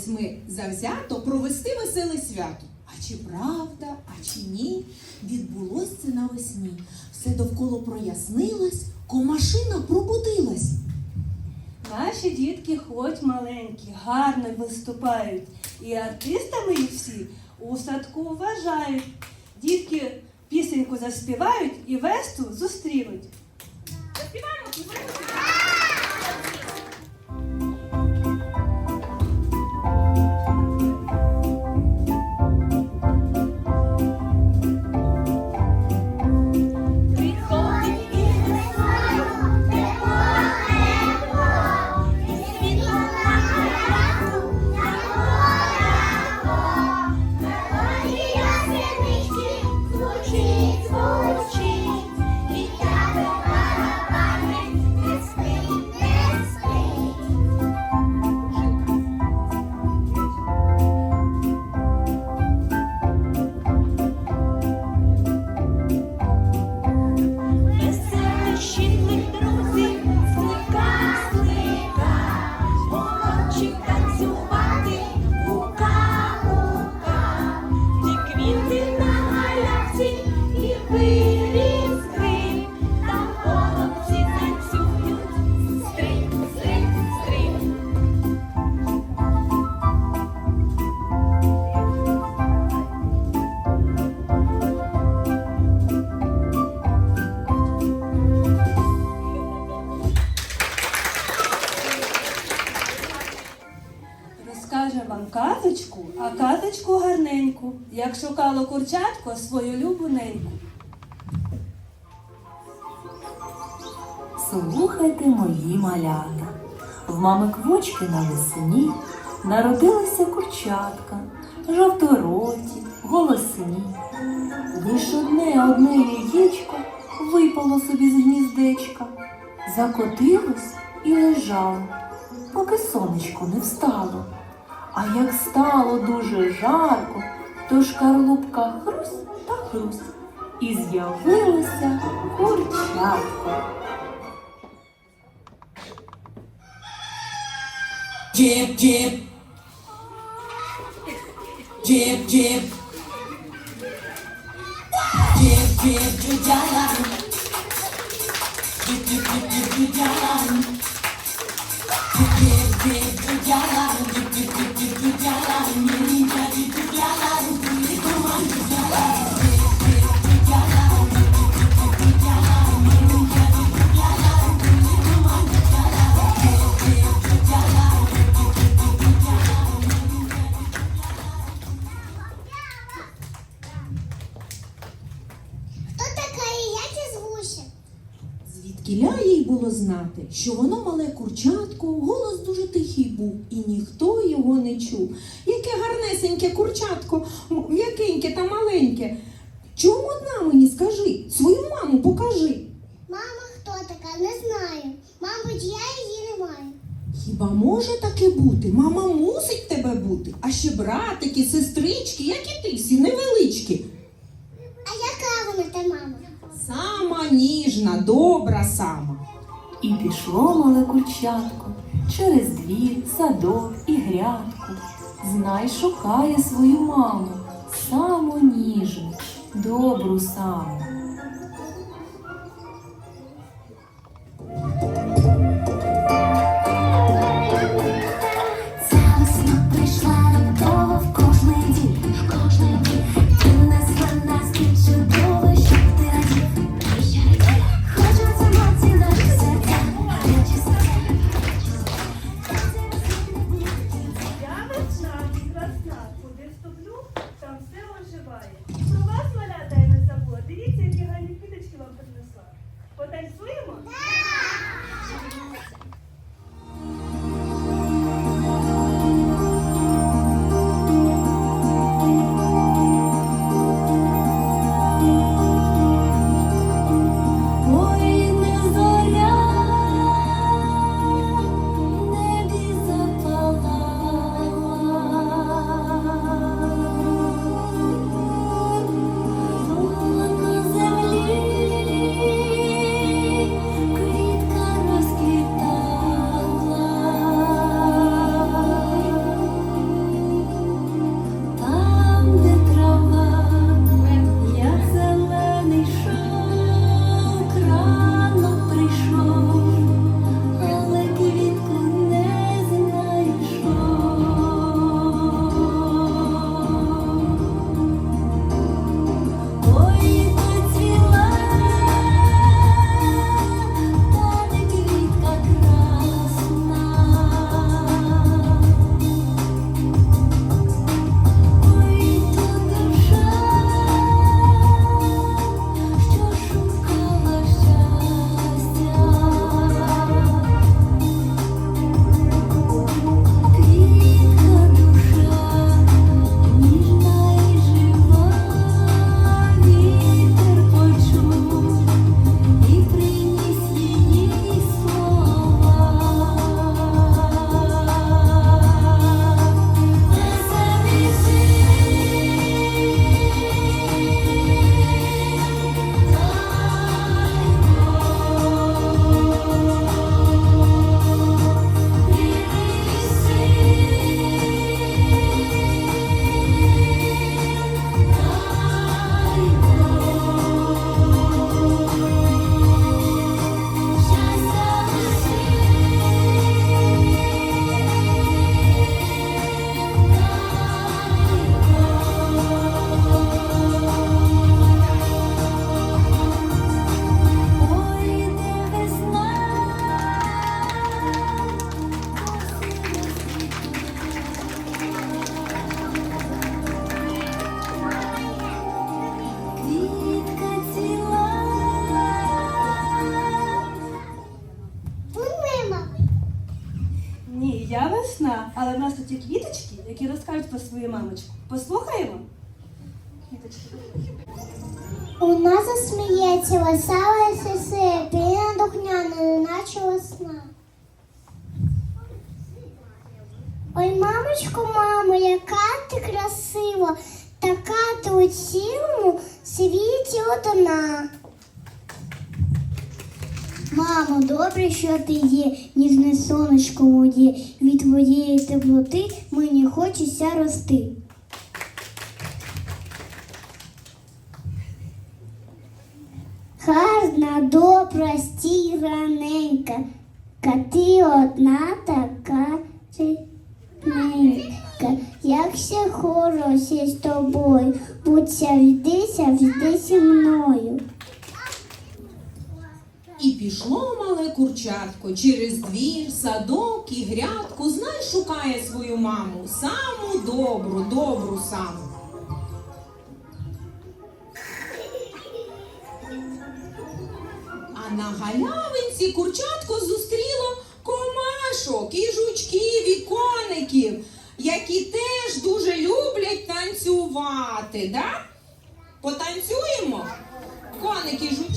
готувались ми завзято провести веселе свято. А чи правда, а чи ні? Відбулось це навесні. Все довкола прояснилось, комашина пробудилась. Наші дітки, хоч маленькі, гарно виступають, і артистами їх всі у садку вважають. Дітки пісеньку заспівають і весту зустрінуть. Приходить молодчик танцювати, малята. В мами квочки на весні народилися курчатка, жовтороті, голосні. Лиш одне одне яєчко випало собі з гніздечка, закотилось і лежало, поки сонечко не встало. А як стало дуже жарко, то шкарлупка хрусь та хрусь, і з'явилося курчатко. Jib, jib. Jib, jib. Jib, jib, jujalan. Jib, jib, jib, jib, jujalan. Jib, jib, jib, jujalan. Jib, jib, jib, jib, jujalan. Ini знати, що воно мале курчатко, голос дуже тихий був, і ніхто його не чув. Яке гарнесеньке курчатко, м'якеньке та маленьке. Чому одна мені скажи? Свою маму покажи. Мама хто така? Не знаю. Мабуть, я її не маю. Хіба може таке бути? Мама мусить тебе бути. А ще братики, сестрички, як і ти, всі невеличкі. А яка вона та мама? Сама ніжна, добра сама. І пішло мале курчатко через двір, садок і грядку. Знай шукає свою маму, саму ніжну, добру саму. Вона засміється, веселе сиси, піна духняна, неначе весна. Ой, мамочку, мамо, яка ти красива, така ти у цілому світі одна. Мамо, добре, що ти є, ніжне сонечко воді від твоєї теплоти мені хочеться рости. гарна, добра, стіраненька, кати одна така рідненька. Як ще хороше з тобою, будь завждися, завжди зі мною. І пішло мале курчатко через двір, садок і грядку. Знай шукає свою маму, саму добру, добру саму. на галявинці курчатко зустріло комашок і жучків, і коників, які теж дуже люблять танцювати. Да? Потанцюємо? Коники жучки.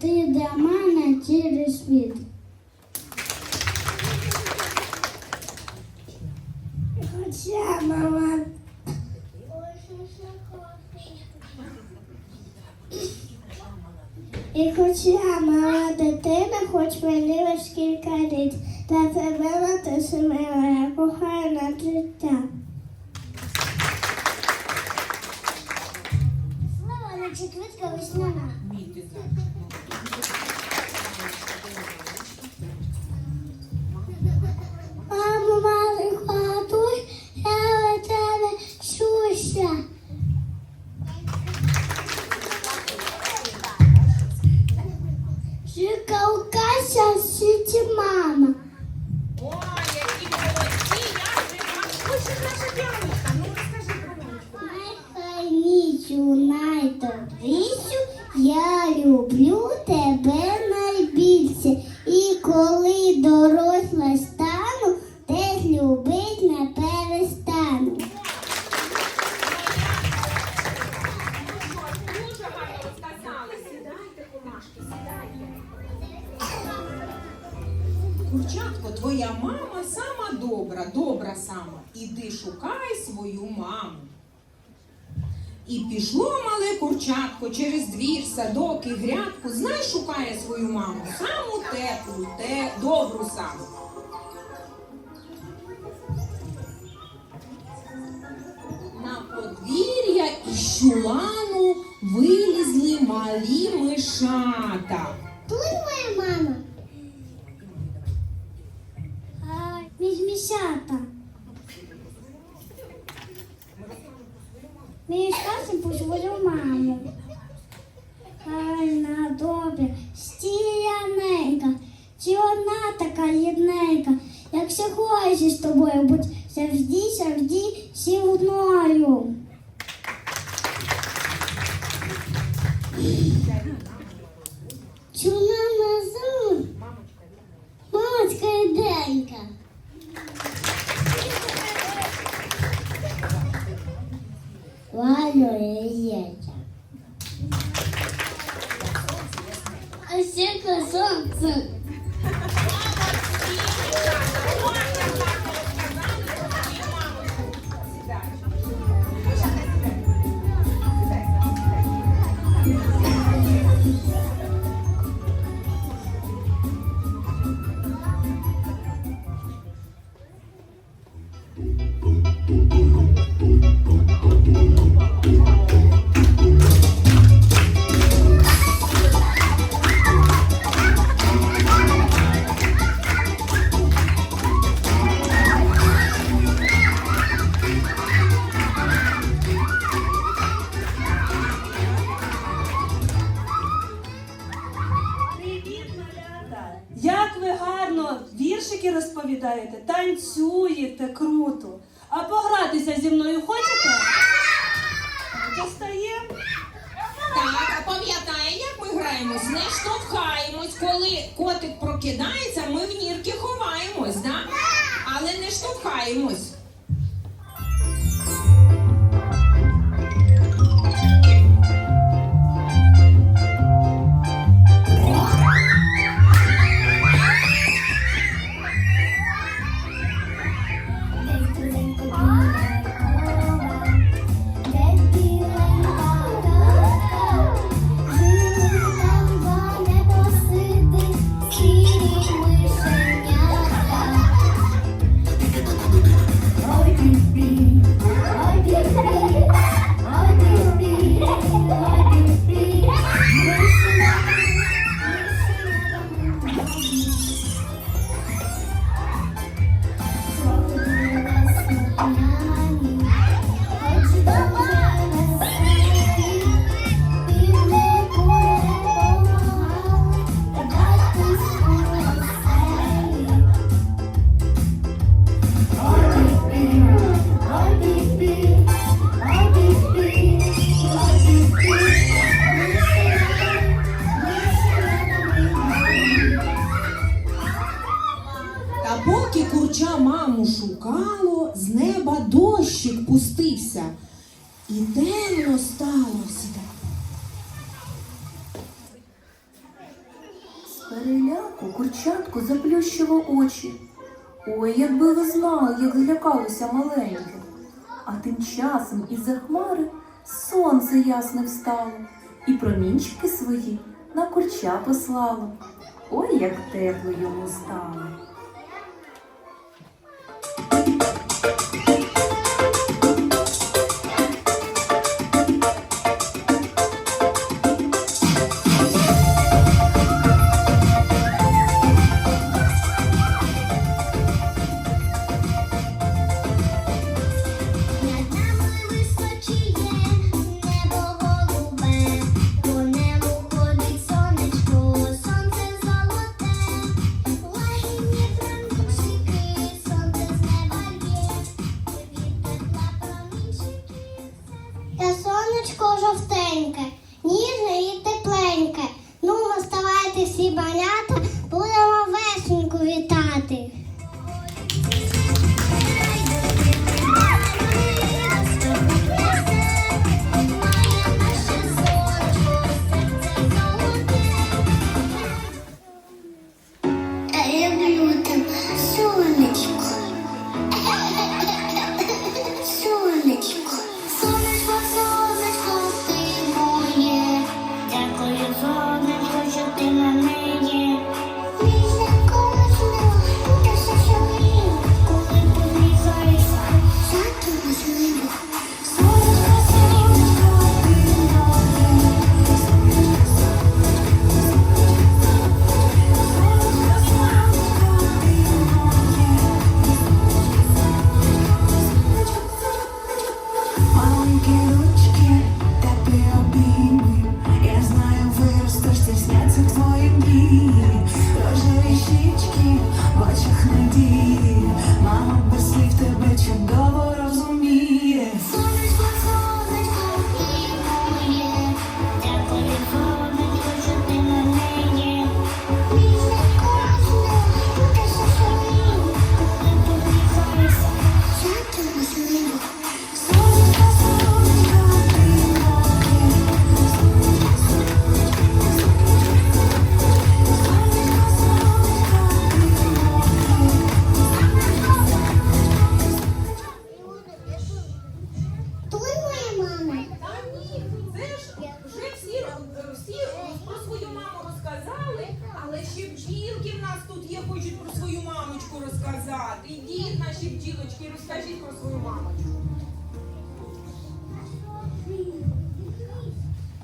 ти для мене цілий світ. Хоча мама. І хоча мала дитина, хоч мені лиш кілька літ, та тебе мати сумила, я кохаю на життя. Nasıl diyorum? І мишата. Тут моя мама. Мішмішата. Мій Касим позволив маму. Гарна, добре, стіяненька, чи одна така єдненька. Якщо хочеш з тобою, будь завжди, завжди всі одною. Чи вона назад? Мамочка і денька. Валю яєчка. А ще сонце. штовхаємось, не штовхаємось, коли котик прокидається, ми в нірки ховаємось, да? але не штовхаємось. 怎？і промінчики свої на курча послало. Ой, як тепло йому стало. Ідіть, наші бджілочки, розкажіть про свою мамочку.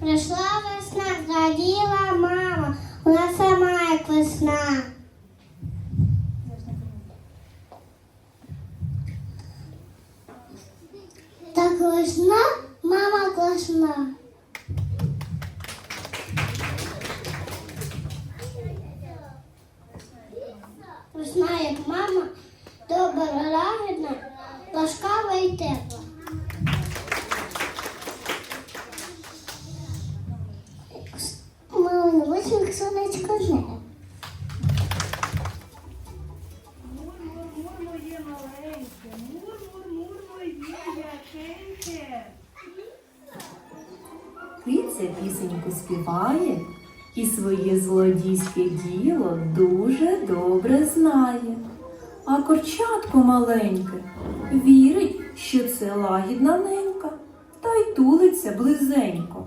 Прийшла весна, зраділа мама, вона сама як весна. Так весна, мама класна. Киця пісеньку співає і своє злодійське діло дуже добре знає. А корчатко маленьке вірить, що це лагідна ненька, та й тулиться близенько.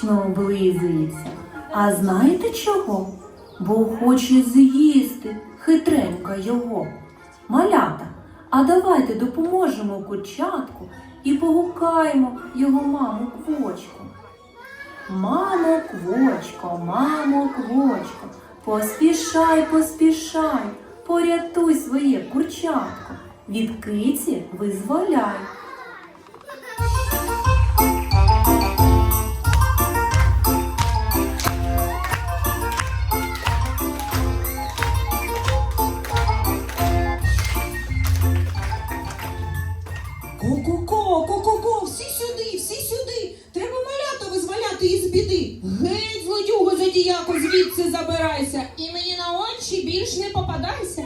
Смачно облизується. А знаєте чого? Бо хоче з'їсти хитренька його. Малята, а давайте допоможемо курчатку і погукаємо його маму квочку. Мамо квочко, мамо квочко, поспішай, поспішай, порятуй своє курчатко, від киці визволяй. Ко-ко-ко, ко-ко-ко, всі сюди, всі сюди. Треба малято визволяти із біди. Геть, злодюго, задіяко, звідси забирайся. І мені на очі більш не попадайся.